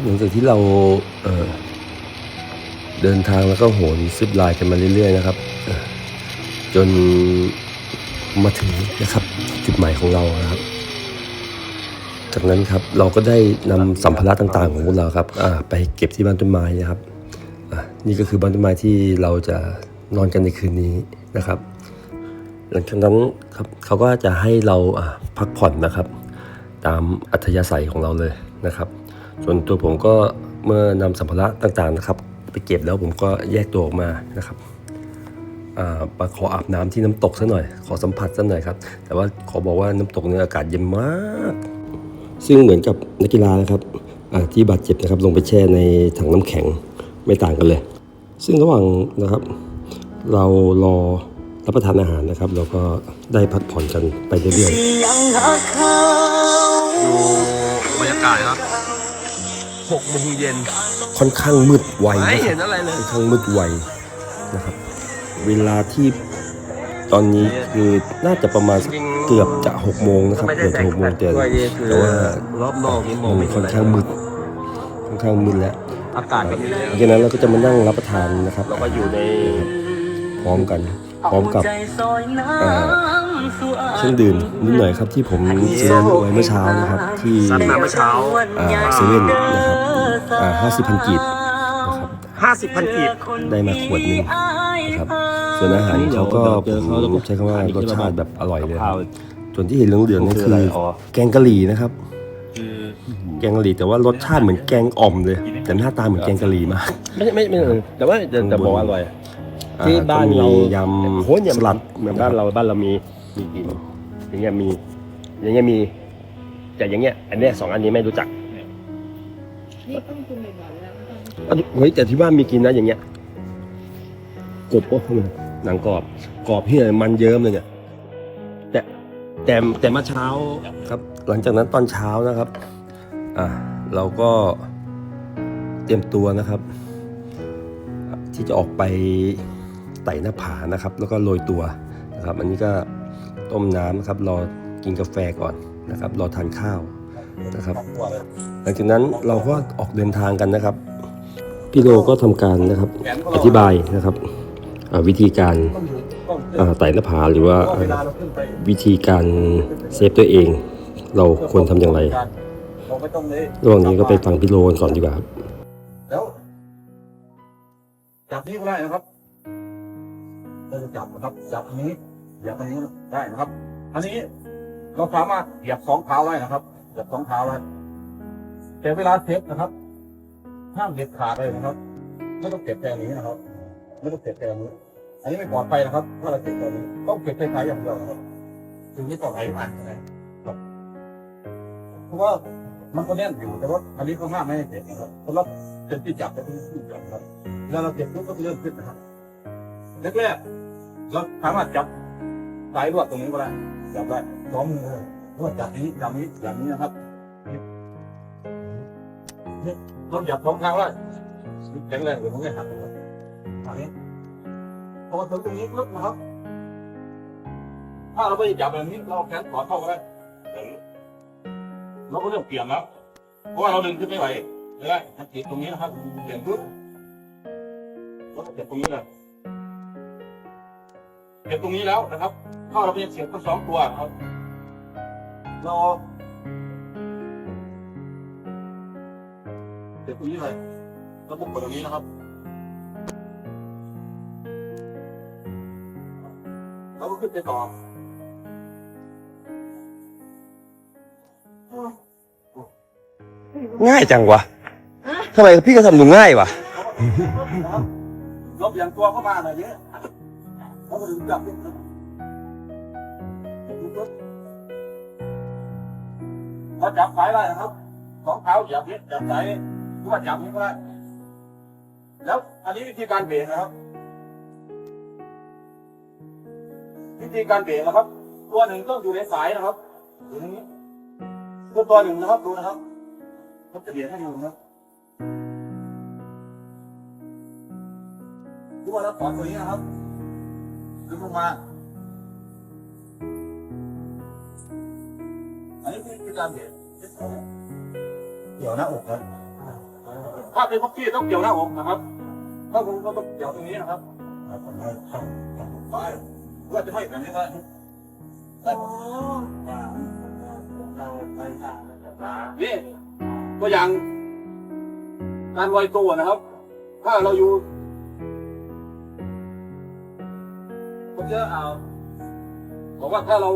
ครับหลังจากที่เราเเดินทางแล้วก็โหนซิปไลน์กันมาเรื่อยๆนะครับ จนมาถึงนะครับ จุดหมายของเรานะครับ จากนั้นครับเราก็ได้นำสัมภาระต่างๆ ของพวกเราครับไปเก็บที่บ้านต้นไม้นะครับนี่ก็คือบ้านต้นไม้ที่เราจะนอนกันในคืนนี้นะครับ หลังจากนั้นครับเขาก็จะให้เราพักผ่อนนะครับ ตามอัธยาศัยของเราเลยนะครับ ส่วนตัวผมก็เมื่อนำสัมภาระต่างๆนะครับ ไปเก็บแล้วผมก็แยกตัวออกมานะครับอ่ามาขออาบน้ำที่น้ำตกซะหน่อย ขอสัมผัสซะหน่อยครับ แต่ว่าขอบอกว่าน้ำตกเนี่ยอากาศเย็นมาก ซึ่งเหมือนกับนักกีฬานะครับอ่าที่บาดเจ็บนะครับลงไปแช่ในถังน้ำแข็งไม่ต่างกันเลย ซึ่งระหว่างนะครับ เรารอรับประทานอาหารนะครับ เราก็ได้พักผ่อนกันไปเรื่อยยังหักเขาดูบรรยากาศครับ หกโมงเย็นๆค่อนข้างมืดไวไม่นะคเห็รับนอะไรเลยค่อนข้างมืดไวนะครับ เวลาที่ตอนนี้คือน่าจะประมาณสักเกือบจะหกโมงนะครับเกือบจะหกโมงแต่แต่ว่ารอบนอกนี่มองมัไม่นเห็ค่อนอะไรข้างมืดค่อนข้างมืดแล้วอากาศแบบนี้หลังจากนั้นเราก็จะมานั่งรับประทานนะครับเราก็อยู่ในพร้อมกัน พร้อมกับใจซอยน้เอ่อำสู่อ่างเครื่องดื่มนิดหน่อยครับที่ผมซื้อไว้เมื่อเช้านะครับ ที่ซัดมาเมื่อเช้าอ่าเซเว่นนะครับอ่า ห้าสิบพันกีบนะครับห้าสิบพันกีบได้มาขวดหนึ่งนะครับส่วนอาหารเขาก็ผมใช้คำว่ารสชาติแบบอร่อยเลยครับส่วนที่เห็นเหลืองๆนั่นคือแกงกะหรี่นะครับแกงกะหรี่แต่ว่ารสชาติเหมือนแกงอ่อมเลย แต่หน้าตาเหมือนแกงกะหรี่มากไม่ไม่ไม่แต่ว่าจะจะบอกว่าอร่อยอ่าที่บ้านเราก็มียโอ้ยเนี่ยำสลัดเหมือนบ้านเราบ้านเรามีมีกินอย่างเงี้ยมีอย่างเงี้ยมี แต่อย่างเงี้ย อันเนี้ยสองอันนี้ไม่รู้จัก นี่ต้องคุณบ่อยๆแล้วอันเฮ้ยแต่ที่บ้านมีกินนะอย่างเงี้ยกบก็หนังกรอบกรอบที่ไหนมันเยิ้มเลยเนี่ยแต่แต่แต่เมื่อเช้าครับ หลังจากนั้นตอนเช้านะครับ อ่าเราก็เตรียมตัวนะครับ ที่จะออกไปไต่หน้าผานะครับ แล้วก็โรยตัวนะครับ อันนี้ก็ต้มน้ำนะครับรอกินกาแฟก่อนนะครับ รอทานข้าวนะครับ หลังจากนั้นเราก็ออกเดินทางกันนะครับ พี่โลก็ทำการนะครับอธิบายนะครับวิธีการไต่หน้าผาหรือว่าวิธีการเซฟตัวเอง เราควรทำอย่างไรระหว่างนี้ก็ไปฟังพี่โลกันก่อนดีกว่าครับแล้วจับนี้ก็ได้นะครับเราจะจับนะครับ จับนนี้เหยียบอันนี้ได้นะครับ อันนี้เราสามารถเหยียบสองเท้าได้นะครับเหยียบสองเท้าได้ แต่เวลาเซฟนะครับห้ามเด็ดขาดเลยนะครับ ไม่ต้องเก็บแค่นี้นะครับ ไม่ต้องเก็บแค่นี้ อันนี้ไม่ปลอดภัยนะครับถ้าเราเก็บแค่นี้ต้องเก็บใช้ๆอย่างเดียวนะครับถึงนี้ปลอดภัยมากนะครับเพราะว่ามันก็แน่นอยู่แต่ว่าอันนี้เขาห้ามไม่ให้เก็บนะครับสำหรับเป็นที่จับเป็นที่จับครับแล้วเราเก็บปุ๊บก็เริ่มขึ้นนะครับแรกๆเราสามารถจับสายรวดตรงนี้ก็ได้จับได้สองมือเลยรวดจับนี้จับนี้อย่างนี้นะครับ นี่นี่เราจับสองครั้งได้แข็งแรงหรือมันไม่หักนะครับอันนี้พอถึงตรงนี้ปุ๊บนะครับ ถ้าเราไม่จับแบบนี้เราแขนขอเข้าได้เราก็เริ่มเปลี่ยนแล้วเพราะว่าเราดึงขึ้นไม่ไหวไม่ได้มันติดตรงนี้นะครับเปลี่ยนปุ๊บเราก็เก็บตรงนี้เลยเก็บตรงนี้แล้วนะครับ ถ้าเราเป็นเสียบทั้งสองตัวครับเรา ตรงนี้เลยแล้วบุกไปตรงนี้นะครับเราก็ขึ้นไปต่อง่ายจังวะทำไมพี่ก็ทำดูง่ายวะเราเปลี่ยนตัวเข้ามาหน่อยนี้เราก็ดึงจับนิดนึงเราจับสายได้นะครับสองเท้าจับนี้จับสาย นี้หรือว่าจับนี้ก็ได้แล้วอันนี้วิธีการเบรกนะครับ วิธีการเบรกนะครับ ตัวหนึ่งต้องอยู่ในสายนะครับอยู่ในนี้ตัวตัวหนึ่งนะครับดูนะครับผมจะเบรกให้ดูนะครับดูว่าเราถอนตัวนี้นะครับดึงลงมาอันนี้คือการเบรกเกี่ยวหน้าอกนะ ถ้าเป็นพวกพี่ต้องเกี่ยวหน้าอกนะครับ ถ้าผมก็ต้องเกี่ยวตรงนี้นะครับไปว่าจะให้แบบนี้ได้นี่ตัวอย่าง การลอยตัวนะครับ ถ้าเราอยู่ผมจะเอาบอกว่าถ้าเรา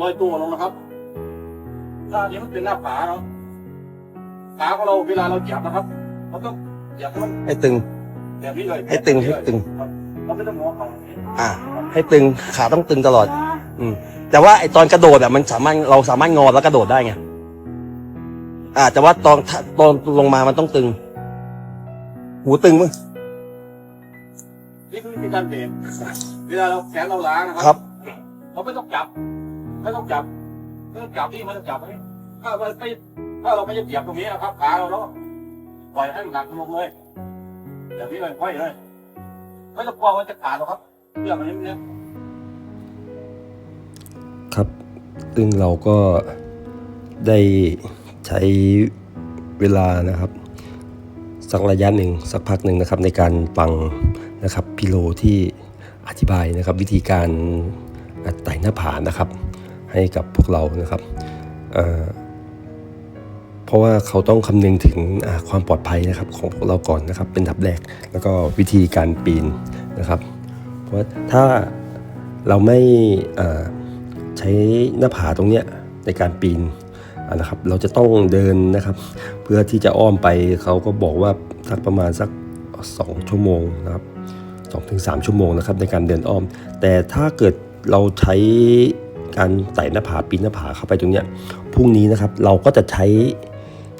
ลอยตัวลงนะครับถ้าอันนี้มันเป็นหน้าผาเนาะขาของเราเวลาเราเหยียบนะครับ เราต้องเหยียบให้มันให้ตึง แบบนี้เลยให้ตึงให้ตึง ครับเราไม่ต้องมองเขาอ่า ให้ตึงขาต้องตึงตลอด อืม แต่ว่าไอตอนกระโดดอะมันสามารถเราสามารถงอแล้วกระโดดได้ไงอ่า แต่ว่าตอนตอนลงมามันต้องตึง หูตึงมั้งนี่คือวิธีการเบรกเวลาเราแขนเราล้างนะคครัรับ เราไม่ต้องจับไม่ต้องจับไม่ต้องจับที่มันจะจับไว้ถ้าเราไม่ถ้าเราไม่จะเหยียบตรงนี้นะครับขาเราแล้ว ปล่อยให้มันหนักลงเลยแบบนี้เลยค่อยเลยไม่ต้องกลัวว่าจะขาดหรอกครับเรื่องมันนี้เนี่ยครับซึ่งเราก็ได้ใช้เวลานะครับ สักระยะหนึ่งสักพักหนึ่งนะครับ ในการฟังนะครับพิโลที่อธิบายนะครับ วิธีการไต่หน้าผานะครับ ให้กับพวกเรานะครับ เพราะว่าเขาต้องคำนึงถึงความปลอดภัยนะครับของพวกเราก่อนนะครับเป็นดับแรก แล้วก็วิธีการปีนนะครับ เพราะถ้าเราไม่ใช้หน้าผาตรงเนี้ยในการปีนนะครับ เราจะต้องเดินนะครับ เพื่อที่จะอ้อมไปเขาก็บอกว่าสักประมาณสัก 2 ชั่วโมงนะครับ2ถึง3ชั่วโมงนะครับในการเดินอ้อม แต่ถ้าเกิดเราใช้การไต่หน้าผาปีนหน้าผาเข้าไปตรงเนี้ยพรุ่งนี้นะครับเราก็จะใช้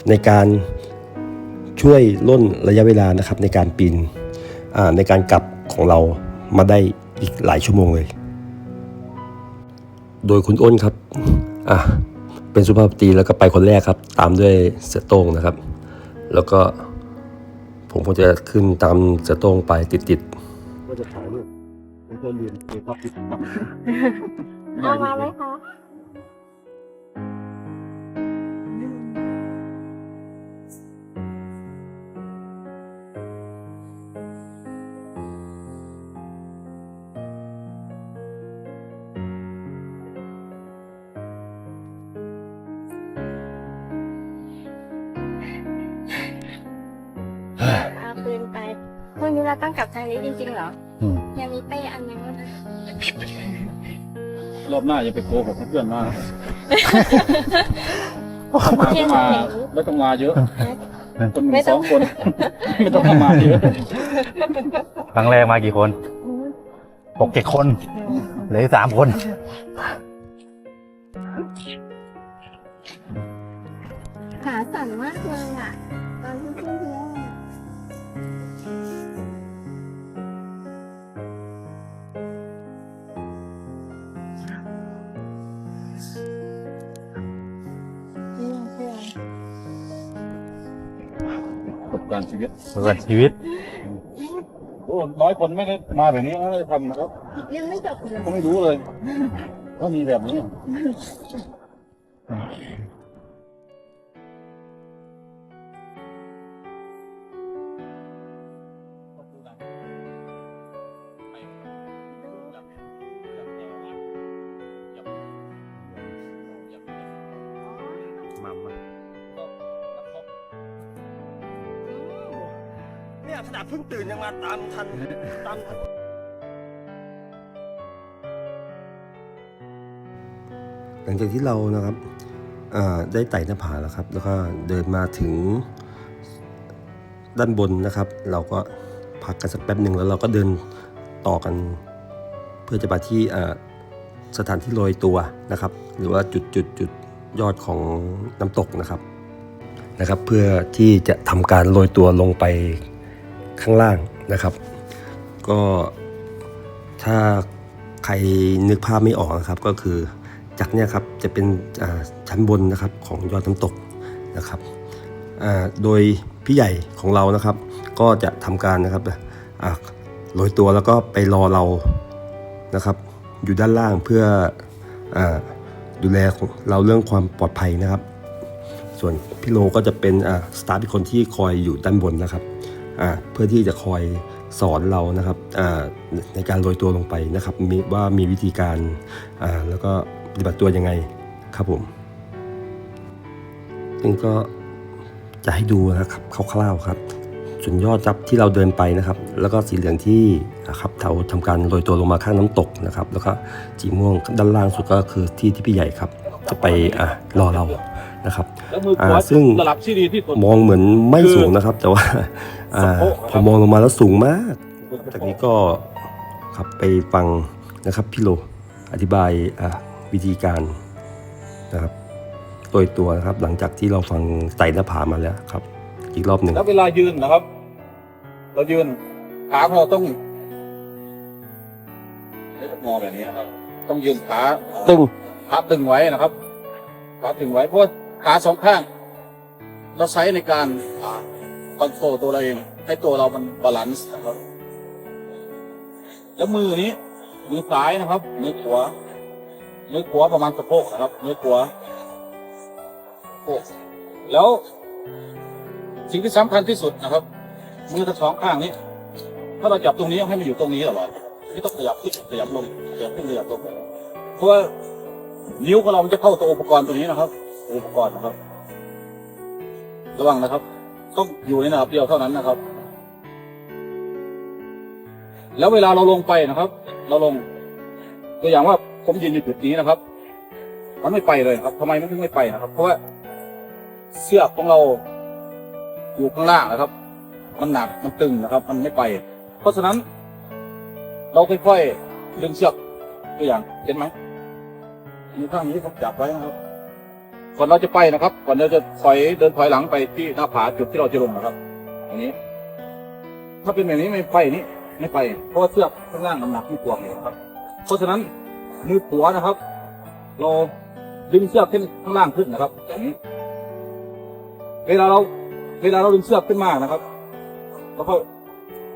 ในการช่วยล่นระยะเวลานะครับในการปีนอ่าในการกลับของเรามาได้อีกหลายชั่วโมงเลย โดยคุณอ้นครับอะเป็นสุภาพสตรีแล้วก็ไปคนแรกครับ ตามด้วยเสือโต้งนะครับ แล้วก็ผมก็จะขึ้นตามเสือโต้งไปติดก็จะถ่ายรูปแล้วก็เรียนเกี่ยวกับติดต่อเอามาไหมคะ นี้เราต้องกลับทางนี้จริงๆเหรออยังมีเป้อันนึงนะรอบหน้าอย่าไปโกหกเพื่อนมากเที่ยงมาเห็นไม่ต้องมาเยอะ คนหไม่นึ่งต้สอองงคน ไม่ต้องมาเยอะครั้งแรกมากี่คนหกเจ็ดคนเหลือสามคน ขาสั่นมากเลยอะ ตอนที่ขึ้นเนี่ย ประสบการณ์ชีวิตเปิดชีวิต โอ้น้อยคนไม่ได้มาแบบนี้ไม่ได้ทำนะครับยังไม่จบเลยก็ไม่รู้เลยว่ามีแบบนี้ เนี่ยขนาดเพิ่งตื่นยังมาตามทันตามทันหลังจากที่เรานะครับได้ไต่หน้าผาแล้วครับ แล้วก็เดินมาถึงด้านบนนะครับ เราก็พักกันสักแป๊บหนึ่งแล้วเราก็เดินต่อกัน เพื่อจะไปที่สถานที่โรยตัวนะครับ หรือว่าจุดจุดจุดยอดของน้ำตกนะครับนะครับ เพื่อที่จะทำการโรยตัวลงไป ข้างล่างนะครับ ก็ถ้าใครนึกภาพไม่ออกนะครับก็คือจากเนี้ยครับจะเป็นชั้นบนนะครับของยอดน้ำตกนะครับโดยพี่ใหญ่ของเรานะครับ ก็จะทำการนะครับอ่าโรยตัวแล้วก็ไปรอเรานะครับ อยู่ด้านล่างเพื่ออดูแลเราเรื่องความปลอดภัยนะครับ ส่วนพี่โลก็จะเป็นอ่าสตาฟเป็นคนที่คอยอยู่ด้านบนนะครับ เพื่อที่จะคอยสอนเรานะครับอ่าในการโรยตัวลงไปนะครับมีว่ามีวิธีการอ่าแล้วก็ปฏิบัติตัวยังไงครับผมซึ่งก็จะให้ดูนะครับคร่าวๆครับส่วนยอดครับที่เราเดินไปนะครับ แล้วก็สีเหลืองที่นะครับเราทำการโรยตัวลงมาข้างน้ำตกนะครับ แล้วก็สีม่วงด้านล่างสุดก็คือที่ที่พี่ใหญ่ครับ จะไปอะรอเรานะครับแล้วมือขวาอ่าซึ่งระดับที่ดีที่สุดมองเหมือนไม่สูงนะครับ แต่ว่าอ่าสะโพกพอมองลงมาแล้วสูงมาก จากนี้ก็ครับไปฟังนะครับพี่โลอธิบายอะวิธีการนะครับโดยตัวนะครับหลังจากที่เราฟังไต่หน้าผามาแล้วครับ อีกรอบหนึ่งแล้วเวลายืนนะครับ เรายืนขาของเราต้องงอแบบนี้นะครับ ต้องยืนขาตึงขาตึงไว้นะครับขาตึงไว้เพราะว่าขาสองข้าง เราใช้ในการ คอนโทรลตัวเราเอง ให้ตัวเรามันบาลานซ์นะครับแล้วมือนี้มือซ้ายนะครับมือขวามือขวาประมาณสะโพกนะครับมือขวาโพกแล้ว สิ่งที่สำคัญที่สุดนะครับ มือทั้งสองข้างนี้ ถ้าเราจับตรงนี้ให้มันอยู่ตรงนี้ตลอดไม่ต้องขยับขึ้นขยับลงขยับขึ้นขยับลงเพราะว่านิ้วของเรามันจะเข้าตัวอุปกรณ์ตัวนี้นะครับ อุปกรณ์นะครับ ระวังนะครับ ต้องอยู่ในระดับเดียวเท่านั้นนะครับ แล้วเวลาเราลงไปนะครับ เราลง ตัวอย่างว่าผมยืนอยู่จุดนี้นะครับ มันไม่ไปเลยครับทำไมมันถึงไม่ไปนะครับ เพราะว่าเชือกของเราอยู่ข้างล่างนะครับ มันหนักมันตึงนะครับ มันไม่ไป เพราะฉะนั้น เราค่อยๆดึงเชือกตัวอย่างเห็นไหมมีข้างนี้ผมจับไว้นะครับ ก่อนเราจะไปนะครับ ก่อนเราจะถอยเดินถอยหลังไปที่หน้าผาจุดที่เราจะลงนะครับอย่างนี้ ถ้าเป็นแบบนี้ไม่ไปนี่ไม่ไป เพราะเชือกข้างล่างน้ำหนักไม่กวเลยครับ เพราะฉะนั้นมือขวานะครับ เราดึงเชือกขึ้นข้างล่างขึ้นนะครับอย่างนี้ เวลาเราเวลาเราดึงเชือกขึ้นมานะครับ แล้วก็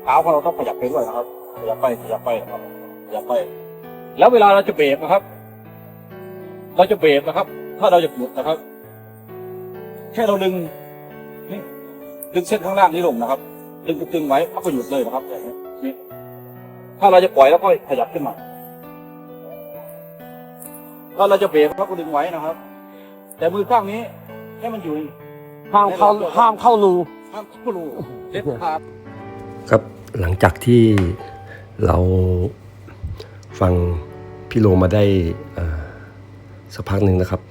เท้าของเราต้องขยับไปด้วยนะครับขยับไปขยับไปนะครับขยับไป แล้วเวลาเราจะเบรกนะครับ เราจะเบรกนะครับ ถ้าเราจะหยุดนะครับ แค่เราดึงนี่ดึงเส้นข้างล่างนี้ลงนะครับ ดึงตึงๆไว้แล้วก็หยุดเลยนะครับอย่างนี้นี่ถ้าเราจะปล่อยแล้วก็ขยับขึ้นมา ถ้าเราจะเบรกเราก็ดึงไว้นะครับ แต่มือข้างนี้ให้มันอยู่ห้ามเข้าห้ามเข้ารูห้ามเข้ารูเด็ดขาดครับหลังจากที่เราฟังพี่โลมาได้อ่าสักพักหนึ่งนะครับอ่า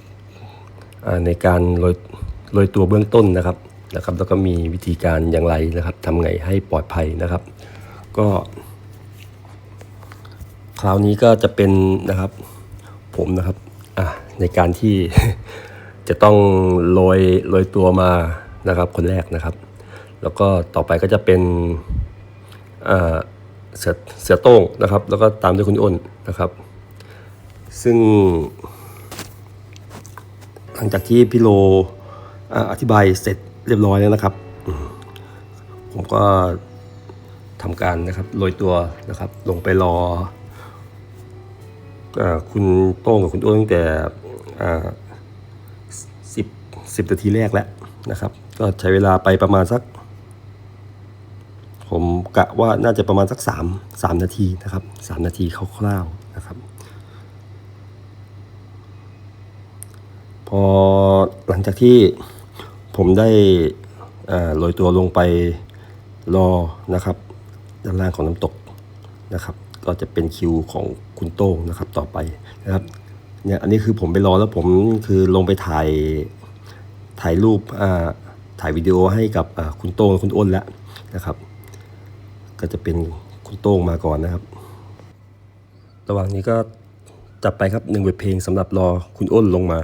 ในการโรยโรยตัวเบื้องต้นนะครับนะครับ แล้วก็มีวิธีการอย่างไรนะครับทำไงให้ปลอดภัยนะครับ ก็ คราวนี้ก็จะเป็นนะครับ ผมนะครับในการที่จะต้องโรยโรยตัวมานะครับ คนแรกนะครับ แล้วก็ต่อไปก็จะเป็นเสือเสือโต้งนะครับ แล้วก็ตามด้วยคุณอ้นนะครับ ซึ่ง ลังจากที่พี่โลออธิบายเสร็จเรียบร้อยแล้วนะครับ ผมก็ทำการนะครับโรยตัวนะครับ ลงไปรออคุณโต้งกับคุณอ้นตั้งแต่สิบสิบนาทีแรกแล้วนะครับ ก็ใช้เวลาไปประมาณสัก ผมกะว่าน่าจะประมาณสักสามสามนาทีนะครับสามนาทีคร่าวๆนะครับ พอหลังจากที่ผมได้อ่าโรยตัวลงไปรอนะครับ ด้านล่างของน้ำตกนะครับ ก็จะเป็นคิวของคุณโต้งนะครับต่อไปนะครับเนี่ยอันนี้คือผมไปรอแล้วผมคือลงไปถ่ายถ่ายรูปถ่ายวิดีโอให้กับคุณโต้งคุณอ้นแล้วนะครับ ก็จะเป็นคุณโต้งมาก่อนนะครับ ระหว่างนี้ก็จับไปครับหนึ่งบทเพลงสำหรับรอคุณอ้นลงมา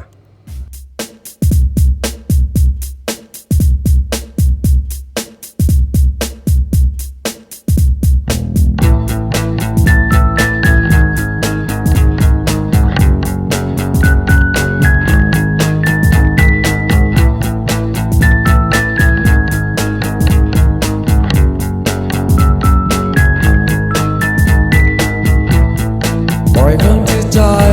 รั้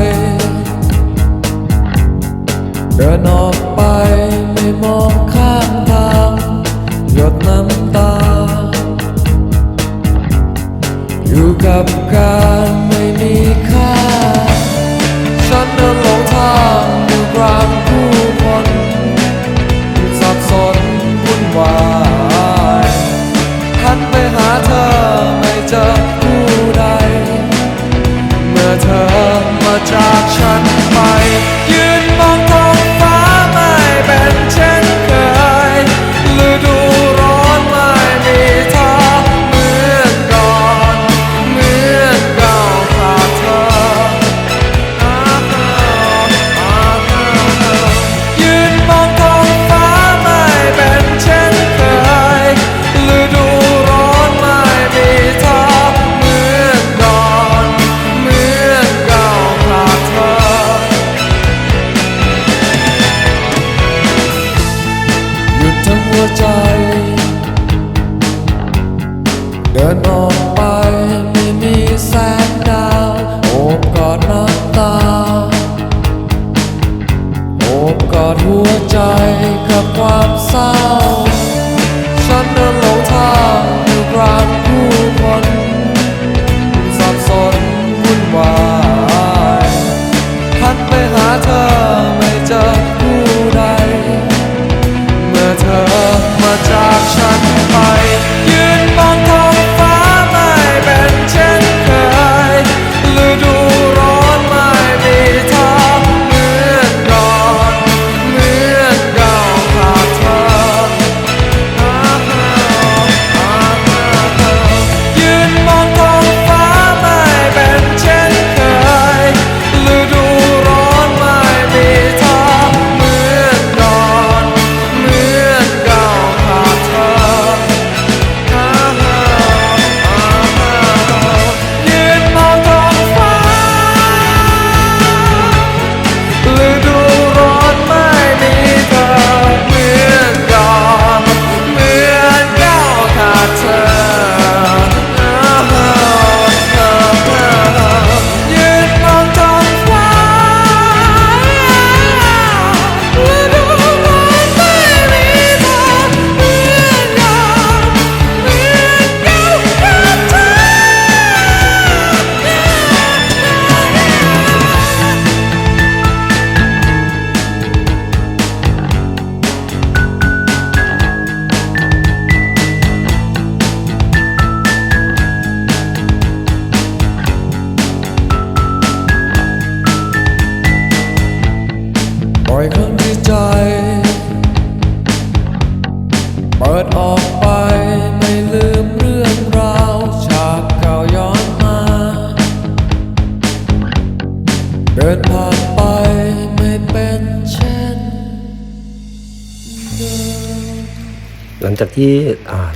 จากที่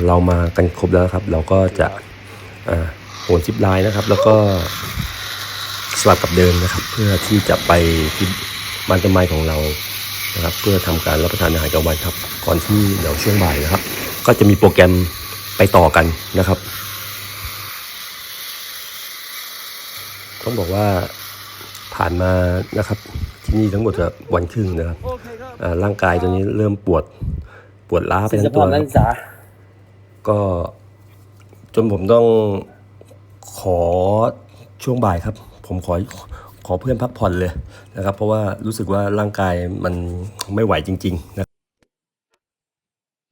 เรามากันครบแล้วครับ เราก็จะโหนซิปไลน์นะครับ แล้วก็สลับกับเดิมนะครับ เพื่อที่จะไปที่บ้านต้นไม้ของเรานะครับ เพื่อทำการรับประทานอาหารกลางวันครับ ก่อนที่เดี๋ยวช่วงบ่ายนะครับ ก็จะมีโปรแกรมไปต่อกันนะครับ ต้องบอกว่าผ่านมานะครับที่นี่ทั้งหมดวันครึ่งนะครับร่างกายตอนนี้เริ่มปวด ปวดล้าไปทั้งตัวครับก็จนผมต้องขอช่วงบ่ายครับ ผมขอขอเพื่อนพักผ่อนเลยนะครับ เพราะว่ารู้สึกว่าร่างกายมันไม่ไหวจริง ๆ นะ